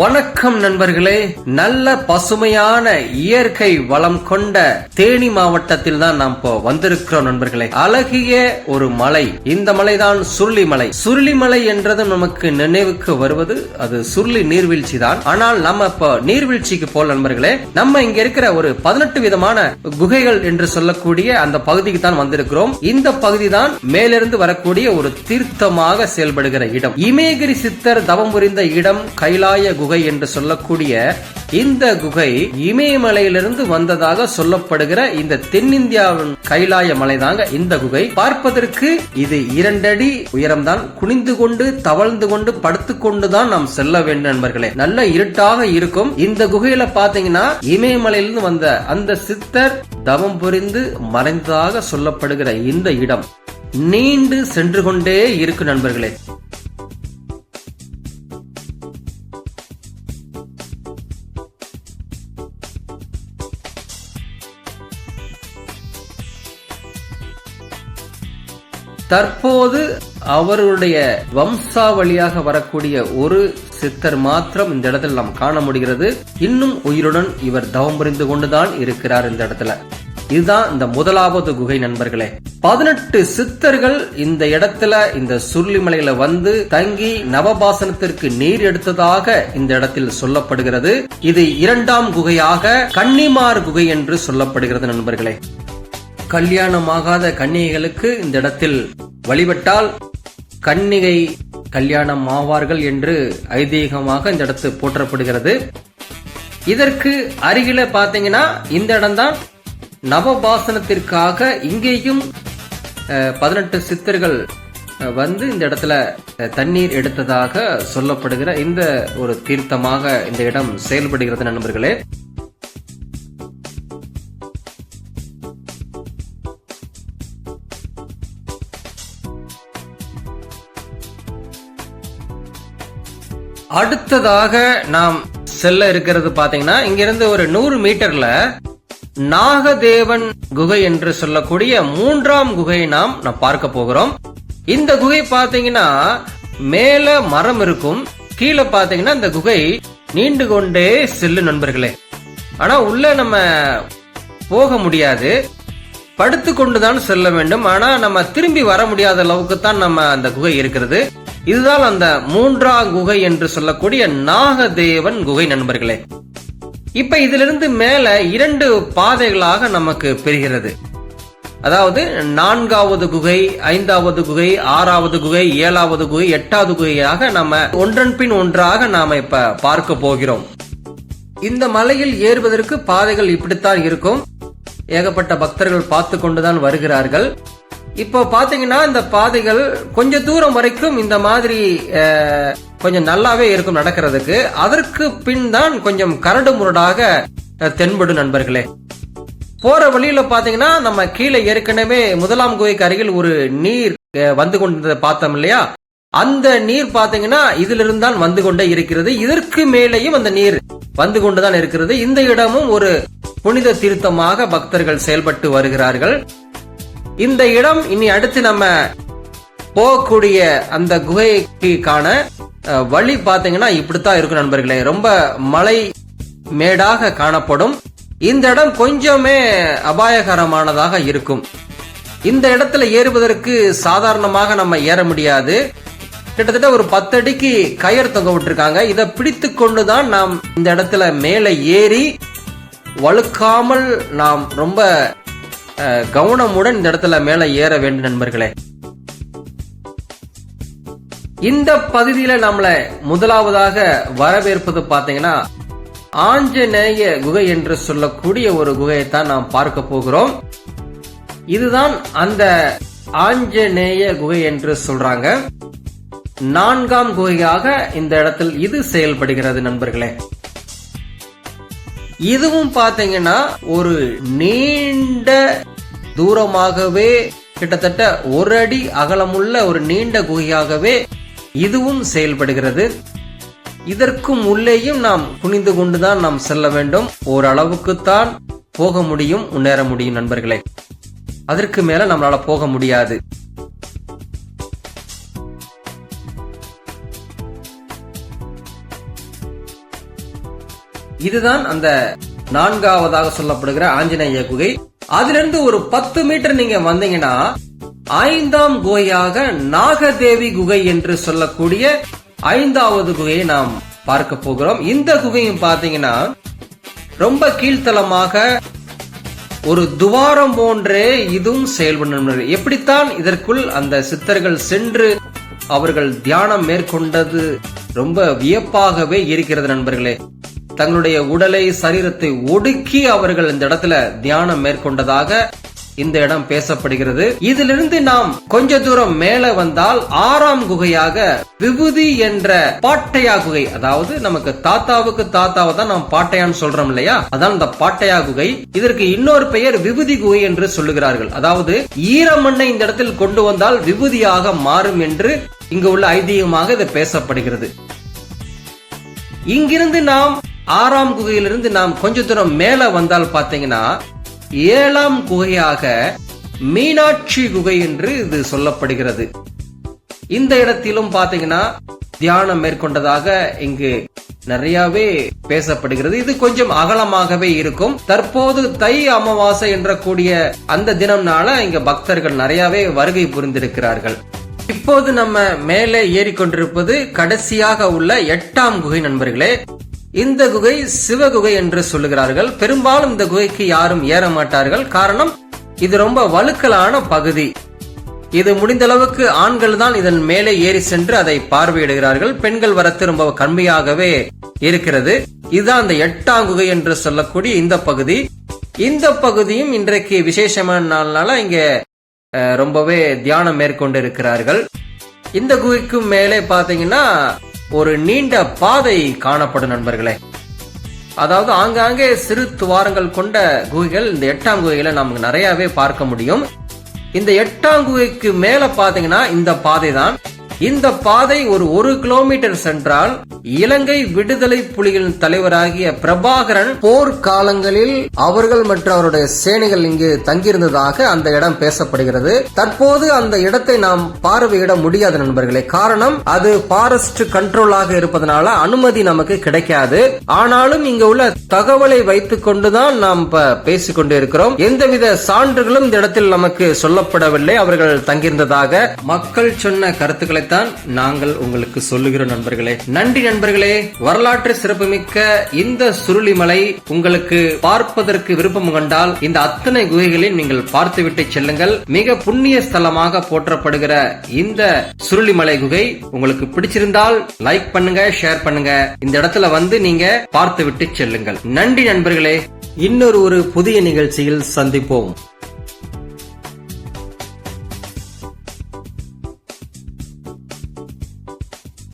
வணக்கம் நண்பர்களே. நல்ல பசுமையான இயற்கை வளம் கொண்ட தேனி மாவட்டத்தில் தான் நாம் இப்போ வந்திருக்கிறோம் நண்பர்களே. அழகிய ஒரு மலை. இந்த மலைதான் சுருளிமலை. சுருளிமலை என்றதும் நமக்கு நினைவுக்கு வருவது அது சுருளி நீர்வீழ்ச்சி தான். ஆனால் நம்ம இப்போ நீர்வீழ்ச்சிக்கு போல நண்பர்களே நம்ம இங்க இருக்கிற ஒரு பதினெட்டு விதமான குகைகள் என்று சொல்லக்கூடிய அந்த பகுதிக்கு தான் வந்திருக்கிறோம். இந்த பகுதி தான் மேலிருந்து வரக்கூடிய ஒரு தீர்த்தமாக செயல்படுகிற இடம். இமயகிரி சித்தர் தவம் புரிந்த இடம் கைலாய குகை என்று சொல்லக்கூடிய இந்த குகை இமயமலையிலிருந்து வந்ததாக சொல்லப்படுகிற இந்த தென்னிந்தியாவின் கைலாய மலைதாங்க இந்த குகை. பார்ப்பதற்கு இது இரண்டடி உயரம்தான். குனிந்து கொண்டு தவழ்ந்து கொண்டு படுத்துக் கொண்டுதான் நாம் செல்ல வேண்டும் நண்பர்களே. நல்ல இருட்டாக இருக்கும். இந்த குகையில பாத்தீங்கன்னா இமயமலையிலிருந்து வந்த அந்த சித்தர் தவம் புரிந்து மறைந்ததாக சொல்லப்படுகிற இந்த இடம் நீண்டு சென்று கொண்டே இருக்கு நண்பர்களே. தற்போது அவருடைய வம்சாவளியாக வரக்கூடிய ஒரு சித்தர் மாத்திரம் இந்த இடத்துல நாம் காண முடிகிறது. இன்னும் உயிருடன் இவர் தவம் புரிந்து கொண்டுதான் இருக்கிறார் இந்த இடத்துல. இதுதான் இந்த முதலாவது குகை நண்பர்களே. பதினெட்டு சித்தர்கள் இந்த இடத்துல இந்த சுருளிமலையில வந்து தங்கி நவபாசனத்திற்கு நீர் எடுத்ததாக இந்த இடத்தில் சொல்லப்படுகிறது. இது இரண்டாம் குகையாக கன்னிமார் குகை என்று சொல்லப்படுகிறது நண்பர்களே. கல்யாணமாகாத கன்னிகைகளுக்கு இந்த இடத்தில் வழிபட்டால் கன்னிகை கல்யாணம் ஆவார்கள் என்று ஐதீகமாக இந்த இடத்து போற்றப்படுகிறது. இதற்கு அருகில பாத்தீங்கன்னா இந்த இடம்தான் நவபாசனத்திற்காக இங்கேயும் பதினெட்டு சித்தர்கள் வந்து இந்த இடத்துல தண்ணீர் எடுத்ததாக சொல்லப்படுகிற இந்த ஒரு தீர்த்தமாக இந்த இடம் செயல்படுகிறது நண்பர்களே. அடுத்ததாக நாம் செல்ல இருக்கிறது பாத்தீங்கன்னா இங்கிருந்து ஒரு நூறு மீட்டர்ல நாகதேவன் குகை என்று சொல்லக்கூடிய மூன்றாம் குகையை நாம் நாம் பார்க்க போகிறோம். இந்த குகை பாத்தீங்கன்னா மேல மரம் இருக்கும். கீழே பாத்தீங்கன்னா இந்த குகை நீண்டு கொண்டே செல்லு நண்பர்களே. ஆனா உள்ள நம்ம போக முடியாது. படுத்து கொண்டுதான் செல்ல வேண்டும். ஆனா நம்ம திரும்பி வர முடியாத அளவுக்கு தான் நம்ம அந்த குகை இருக்கிறது. இதுதான் அந்த மூன்றாம் குகை என்று சொல்லக்கூடிய நாகதேவன் குகை நண்பர்களே. இப்ப இதிலிருந்து மேல இரண்டு பாதைகளாக நமக்கு பெறுகிறது அதாவது நான்காவது குகை ஐந்தாவது குகை ஆறாவது குகை ஏழாவது குகை எட்டாவது குகையாக நம்ம ஒன்றன் பின் ஒன்றாக நாம இப்ப பார்க்க போகிறோம். இந்த மலையில் ஏறுவதற்கு பாதைகள் இப்படித்தான் இருக்கும். ஏகப்பட்ட பக்தர்கள் பார்த்து கொண்டுதான் வருகிறார்கள். இப்போ பாத்தீங்கன்னா இந்த பாதைகள் கொஞ்ச தூரம் வரைக்கும் இந்த மாதிரி கொஞ்சம் நல்லாவே இருக்கும் நடக்கிறதுக்கு. அதற்கு பின் தான் கொஞ்சம் கரடு முரடாக தென்படும் நண்பர்களே. போற வழியில பாத்தீங்கன்னா நம்ம கீழே ஏற்கனவே முதலாம் குகைக்கு அருகில் ஒரு நீர் வந்து கொண்டதை பார்த்தோம் இல்லையா? அந்த நீர் பாத்தீங்கன்னா இதிலிருந்து தான் வந்து கொண்டே இருக்கிறது. இதற்கு மேலேயும் அந்த நீர் வந்து கொண்டுதான் இருக்கிறது. இந்த இடமும் ஒரு புனித தீர்த்தமாக பக்தர்கள் செயல்பட்டு வருகிறார்கள். இந்த இடம் இனி அடுத்து நம்ம போகக்கூடிய அந்த குகைக்கான வழி பார்த்தீங்கன்னா இப்படித்தான் இருக்கும் நண்பர்களே. ரொம்ப மலை மேடாக காணப்படும். இந்த இடம் கொஞ்சமே அபாயகரமானதாக இருக்கும். இந்த இடத்துல ஏறுவதற்கு சாதாரணமாக நம்ம ஏற முடியாது. கிட்டத்தட்ட ஒரு பத்து அடிக்கு கயிறு தொங்க விட்டுருக்காங்க இதை பிடித்து கொண்டுதான் நாம் இந்த இடத்துல மேலே ஏறி வழுக்காமல் நாம் ரொம்ப கவனமுடன் இந்த இடத்துல மேலே ஏற வேண்டும் நண்பர்களே. இந்த பகுதியில நம்மள முதலாவதாக வரவேற்பது பாத்தீங்கன்னா ஆஞ்சநேய குகை என்று சொல்லக்கூடிய ஒரு குகையை தான் நாம் பார்க்க போகிறோம். இதுதான் அந்த ஆஞ்சநேய குகை என்று சொல்றாங்க. நான்காம் குகையாக இந்த இடத்தில் இது செயல்படுகிறது நண்பர்களே. இதுவும் பார்த்தீங்கன்னா ஒரு நீண்ட தூரமாகவே கிட்டத்தட்ட ஒரு அடி அகலமுள்ள ஒரு நீண்ட குகையாகவே இதுவும் செயல்படுகிறது. இதற்கும் உள்ளேயும் நாம் குனிந்து கொண்டுதான் நாம் செல்ல வேண்டும். ஓரளவுக்குத்தான் போக முடியும் முன்னேற முடியும் நண்பர்களே. அதற்கு மேல நம்மளால போக முடியாது. இதுதான் அந்த நான்காவதாக சொல்லப்படுகிற ஆஞ்சநேய குகை. அதிலிருந்து ஒரு பத்து மீட்டர் நீங்க வந்தீங்கன்னா ஐந்தாம் குகையாக நாகதேவி குகை என்று சொல்லக்கூடிய ஐந்தாவது குகையை நாம் பார்க்க போகிறோம். இந்த குகையும் பாத்தீங்கன்னா ரொம்ப கீழ்த்தளமாக ஒரு துவாரம் போன்றே இதுவும் செயல்படும் எப்படித்தான் இதற்குள் அந்த சித்தர்கள் சென்று அவர்கள் தியானம் மேற்கொண்டது ரொம்ப வியப்பாகவே இருக்கிறது நண்பர்களே. தங்களுடைய உடலை சரீரத்தை ஒடுக்கி அவர்கள் இந்த இடத்துல தியானம் மேற்கொண்டதாக இந்த இடம் பேசப்படுகிறது. இதிலிருந்து நாம் கொஞ்ச தூரம் மேல வந்தால் ஆறாம் குகையாக விபூதி என்ற பாட்டையா குகை அதாவது நமக்கு தாத்தாவுக்கு தாத்தாவை தான் நாம் பாட்டையான்னு சொல்றோம் இல்லையா? அதான் இந்த பாட்டையா குகை. இதற்கு இன்னொரு பெயர் விபூதி குகை என்று சொல்லுகிறார்கள். அதாவது ஈரமண்ணை இந்த இடத்தில் கொண்டு வந்தால் விபூதியாக மாறும் என்று இங்கு உள்ள ஐதீகமாக இது பேசப்படுகிறது. இங்கிருந்து நாம் ஆறாம் குகையிலிருந்து நாம் கொஞ்ச தூரம் மேல வந்தால் பாத்தீங்கன்னா ஏழாம் குகையாக மீனாட்சி குகை என்று இது சொல்லப்படுகிறது. இந்த இடத்திலும் பாத்தீங்கன்னா தியானம் மேற்கொண்டதாக இங்கு நிறையவே பேசப்படுகிறது. இது கொஞ்சம் அகலமாகவே இருக்கும். தற்போது தை அமாவாசை என்ற கூடிய அந்த தினம்னால இங்க பக்தர்கள் நிறையவே வருகை புரிந்திருக்கிறார்கள். இப்போது நம்ம மேலே ஏறிக்கொண்டிருப்பது கடைசியாக உள்ள எட்டாம் குகை நண்பர்களே இந்த குகை சிவகுகை என்று சொல்லுகிறார்கள். பெரும்பாலும் இந்த குகைக்கு யாரும் ஏற மாட்டார்கள். காரணம் இது ரொம்ப வழுக்கலான பகுதி. இது முடிந்த அளவுக்கு ஆண்கள் தான் இதன் மேலே ஏறி சென்று அதை பார்வையிடுகிறார்கள். பெண்கள் வரத்து ரொம்ப கம்மியாகவே இருக்கிறது. இதுதான் அந்த எட்டாம் குகை என்று சொல்லக்கூடிய இந்த பகுதி. இந்த பகுதியும் இன்றைக்கு விசேஷமான நாள்னால இங்க அஹ், ரொம்பவே தியானம் மேற்கொண்டு இருக்கிறார்கள் இந்த குகைக்கும் மேலே பாத்தீங்கன்னா ஒரு நீண்ட பாதை காணப்படும் நண்பர்களே. அதாவது ஆங்காங்கே சிறு துவாரங்கள் கொண்ட குகைகள் இந்த எட்டாம் குகையில நமக்கு நிறையவே பார்க்க முடியும். இந்த எட்டாம் குகைக்கு மேல பாத்தீங்கன்னா இந்த பாதை தான் இந்த பாதை ஒரு ஒரு கிலோமீட்டர் சென்றால் இலங்கை விடுதலை புலிகளின் தலைவராகிய பிரபாகரன் போர் காலங்களில் அவர்கள் மற்றும் அவருடைய சேனைகள் இங்கு தங்கியிருந்ததாக அந்த இடம் பேசப்படுகிறது. தற்போது அந்த இடத்தை நாம் பார்வையிட முடியாது நண்பர்களே. காரணம் அது பாரஸ்ட் கண்ட்ரோலாக இருப்பதனால அனுமதி நமக்கு கிடைக்காது. ஆனாலும் இங்க உள்ள தகவலை வைத்துக் கொண்டுதான் நாம் பேசிக் கொண்டு இருக்கிறோம் எந்தவித சான்றுகளும் இந்த இடத்தில் நமக்கு சொல்லப்படவில்லை. அவர்கள் தங்கியிருந்ததாக மக்கள் சொன்ன கருத்துக்களைத்தான் நாங்கள் உங்களுக்கு சொல்லுகிறோம் நண்பர்களே. நன்றி. நண்பர்களே வரலாற்று சிறப்புமிக்க இந்த சுருளிமலை உங்களுக்கு பார்ப்பதற்கு விருப்பம் கொண்டால் இந்த அத்தனை குகைகளையும் நீங்கள் பார்த்துவிட்டு செல்லுங்கள். மிக புண்ணிய ஸ்தலமாக போற்றப்படுகிற இந்த சுருளிமலை குகை உங்களுக்கு பிடிச்சிருந்தால் லைக் பண்ணுங்க ஷேர் பண்ணுங்க. இந்த இடத்துல வந்து நீங்க பார்த்து விட்டு செல்லுங்கள். நன்றி நண்பர்களே. இன்னொரு ஒரு புதிய நிகழ்ச்சியில் சந்திப்போம்.